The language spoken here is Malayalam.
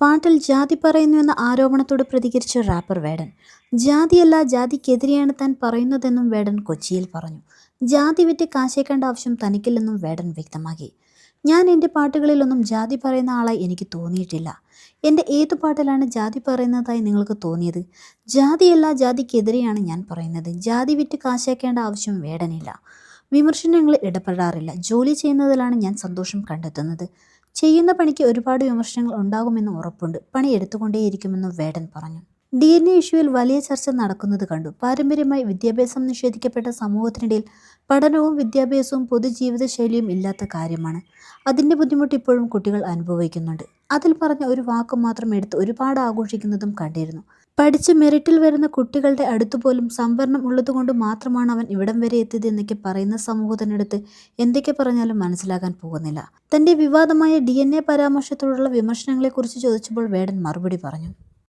പാട്ടിൽ ജാതി പറയുന്നുവെന്ന ആരോപണത്തോട് പ്രതികരിച്ച റാപ്പർ വേടൻ. ജാതിയല്ല ജാതിക്കെതിരെയാണ് താൻ പറയുന്നതെന്നും വേടൻ കൊച്ചിയിൽ പറഞ്ഞു. ജാതി വിറ്റ് കാശേക്കേണ്ട ആവശ്യം തനിക്കില്ലെന്നും വേടൻ വ്യക്തമാക്കി. ഞാൻ എന്റെ പാട്ടുകളിലൊന്നും ജാതി പറയുന്ന ആളായി എനിക്ക് തോന്നിയിട്ടില്ല. എന്റെ ഏതു പാട്ടിലാണ് ജാതി പറയുന്നതായി നിങ്ങൾക്ക് തോന്നിയത്? ജാതിയല്ല ജാതിക്കെതിരെയാണ് ഞാൻ പറയുന്നത്. ജാതി വിറ്റ് കാശാക്കേണ്ട ആവശ്യം വേടനില്ല. വിമർശനങ്ങളിൽ ഇടപെടാറില്ല. ജോലി ചെയ്യുന്നതിലാണ് ഞാൻ സന്തോഷം കണ്ടെത്തുന്നത്. ചെയ്യുന്ന പണിക്ക് ഒരുപാട് വിമർശനങ്ങൾ ഉണ്ടാകുമെന്ന് ഉറപ്പുണ്ട്. പണി എടുത്തുകൊണ്ടേയിരിക്കുമെന്നും വേടൻ പറഞ്ഞു. ഡി എൻ എ ഇഷ്യൂവിൽ വലിയ ചർച്ച നടക്കുന്നത് കണ്ടു. പാരമ്പര്യമായി വിദ്യാഭ്യാസം നിഷേധിക്കപ്പെട്ട സമൂഹത്തിനിടയിൽ പഠനവും വിദ്യാഭ്യാസവും പൊതുജീവിത ശൈലിയും ഇല്ലാത്ത കാര്യമാണ്. അതിന്റെ ബുദ്ധിമുട്ട് ഇപ്പോഴും കുട്ടികൾ അനുഭവിക്കുന്നുണ്ട്. അതിൽ പറഞ്ഞ ഒരു വാക്ക് മാത്രം എടുത്ത് ഒരുപാട് ആഘോഷിക്കുന്നതും കണ്ടിരുന്നു. പഠിച്ച് മെറിറ്റിൽ വരുന്ന കുട്ടികളുടെ അടുത്തുപോലും സംവരണം ഉള്ളതുകൊണ്ട് മാത്രമാണ് അവൻ ഇവിടം വരെ എത്തിയത് എന്നൊക്കെ പറയുന്ന സമൂഹത്തിനടുത്ത് എന്തൊക്കെ പറഞ്ഞാലും മനസ്സിലാകാൻ പോകുന്നില്ല. തന്റെ വിവാദമായ ഡി എൻ എ പരാമർശത്തോടുള്ള വിമർശനങ്ങളെക്കുറിച്ച് ചോദിച്ചപ്പോൾ വേടൻ മറുപടി പറഞ്ഞു.